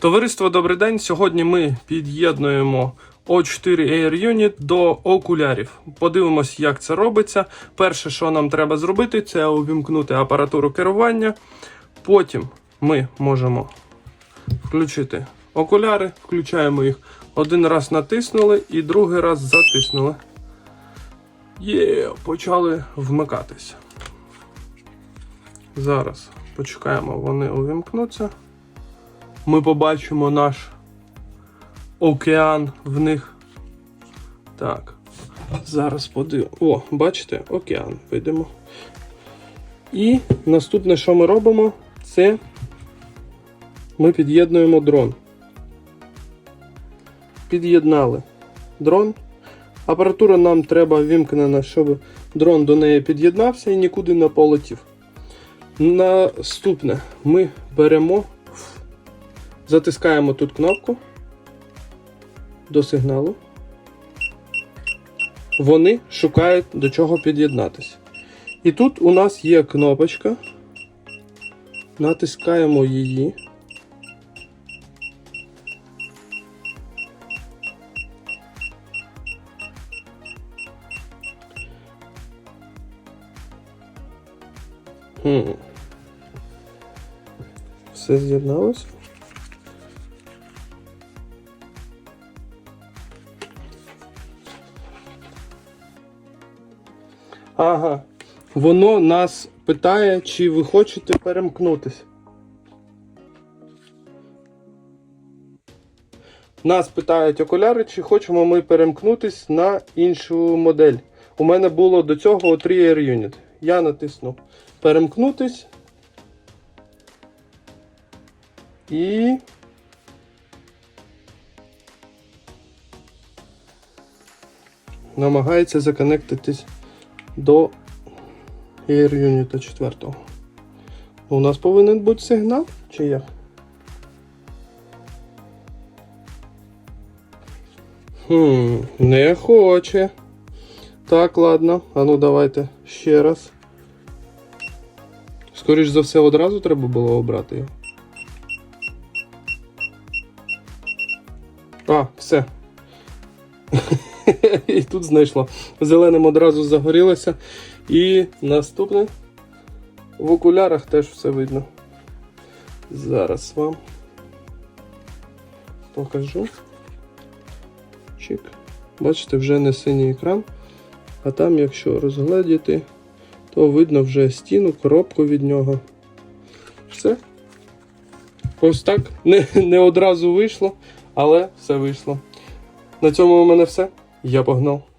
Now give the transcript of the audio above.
Товариство, добрий день. Сьогодні ми під'єднуємо O4 Air Unit до окулярів. Подивимось, як це робиться. Перше, що нам треба зробити, це увімкнути апаратуру керування. Потім ми можемо включити окуляри, включаємо їх. Один раз натиснули і другий раз затиснули. Є, почали вмикатися. Зараз почекаємо, вони увімкнуться. Ми побачимо наш океан в них. Так. Зараз подивимо. О, бачите, океан видимо. І наступне, що ми робимо, це ми під'єднуємо дрон. Під'єднали дрон. Апаратура нам треба вімкнена, щоб дрон до неї під'єднався і нікуди не полетів. Наступне ми беремо, затискаємо тут кнопку до сигналу. Вони шукають до чого під'єднатися. І тут у нас є кнопочка. Натискаємо її. Хм. Все з'єдналося. Ага. Воно нас питає, чи ви хочете перемкнутися. Нас питають окуляри, чи хочемо ми перемкнутись на іншу модель. У мене було до цього 3 Air Unit. Я натисну перемкнутись. І. Намагається законектитись до Air Unit 4. У нас повинен бути сигнал, чи як? Хм, не хоче. Так, ладно. А ну давайте ще раз. Скоріш за все, одразу треба було обрати його. А, все. І тут знайшло. Зеленим одразу загорілося. І наступне. В окулярах теж все видно. Зараз вам покажу. Чик. Бачите, вже не синій екран. А там, якщо розгледіти, то видно вже стіну, коробку від нього. Все. Ось так. Не, не одразу вийшло, але все вийшло. На цьому у мене все. Я погнав.